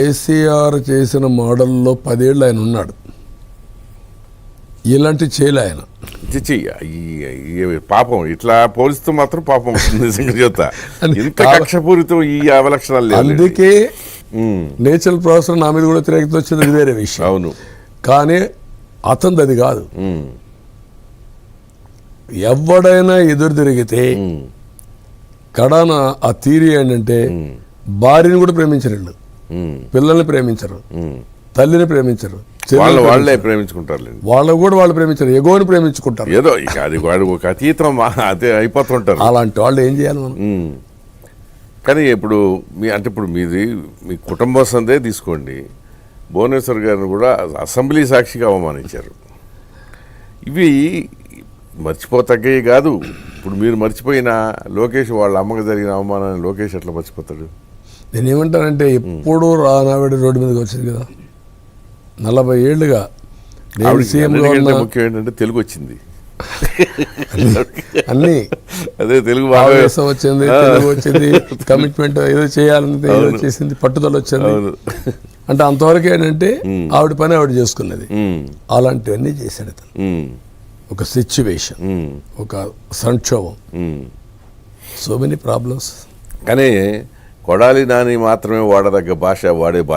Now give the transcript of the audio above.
కేసీఆర్ చేసిన మోడల్లో పదేళ్ళు ఆయన ఉన్నాడు. ఇలాంటి చేయలే ఆయన. చిచి పాపం. ఇట్లా పోలిస్తూ మాత్రం పాపం. నిజంగా చెప్తా. ఇంత కక్షపూరితం ఈ అవలక్షణాలు అందుకే నేచురల్ ప్రాసెస్ నా మీద కూడా వ్యతిరేకత వచ్చింది వేరే విషయం. అవును. కానీ అతనిది అది కాదు. ఎవడైనా ఎదురు తిరిగితే కడాన ఆ థీరీ ఏంటంటే భార్యని కూడా ప్రేమించరు వీళ్ళు ఉమ్, పిల్లల్ని ప్రేమించరు. తల్లిని ప్రేమించరు. వాళ్ళు వాళ్ళే ప్రేమించరు. ప్రేమించుకుంటారులేండి. వాళ్ళు కూడా వాళ్ళు ప్రేమించరు. ఎగోని ప్రేమించుకుంటారు. ఏదో ఇక అది వాడు ఒక అతీతం అదే అయిపోతుంటారు. అలాంటి వాళ్ళు ఏం చేయాలి మనం. కానీ ఇప్పుడు మీ అంటే ఇప్పుడు మీది మీ కుటుంబ సందే తీసుకోండి. భువనేశ్వర్ గారిని కూడా అసెంబ్లీ సాక్షిగా అవమానించారు. ఇవి మర్చిపోతగ్గవి కాదు. ఇప్పుడు మీరు మర్చిపోయిన లోకేష్ వాళ్ళ అమ్మకి జరిగిన అవమానాన్ని లోకేష్ ఎట్లా మర్చిపోతాడు? నేను ఏమంటానంటే ఎప్పుడు రానావిడ రోడ్డు మీదకి వచ్చింది కదా. నలభై ఏళ్ళుగా నేను సీఎంగా ఉన్నా ముఖ్యం ఏంటంటే తెలుగు వచ్చింది. అన్ని అదే తెలుగు బాగా ఆవేశం వచ్చింది తెలుగు వచ్చింది కమిట్మెంట్ ఏదో చేయాలని ఏదో చేసింది పట్టుదల వచ్చింది. అంటే అంతవరకు ఏంటంటే ఆవిడ పని ఆవిడ చేసుకున్నది. అలాంటివన్నీ చేశాడు అతను. ఒక సిచ్యువేషన్ ఒక సంక్షోభం. సో మెనీ ప్రాబ్లమ్స్ కానీ కొడాలి నాని మాత్రమే వాడదగ్గ భాష వాడే భాష.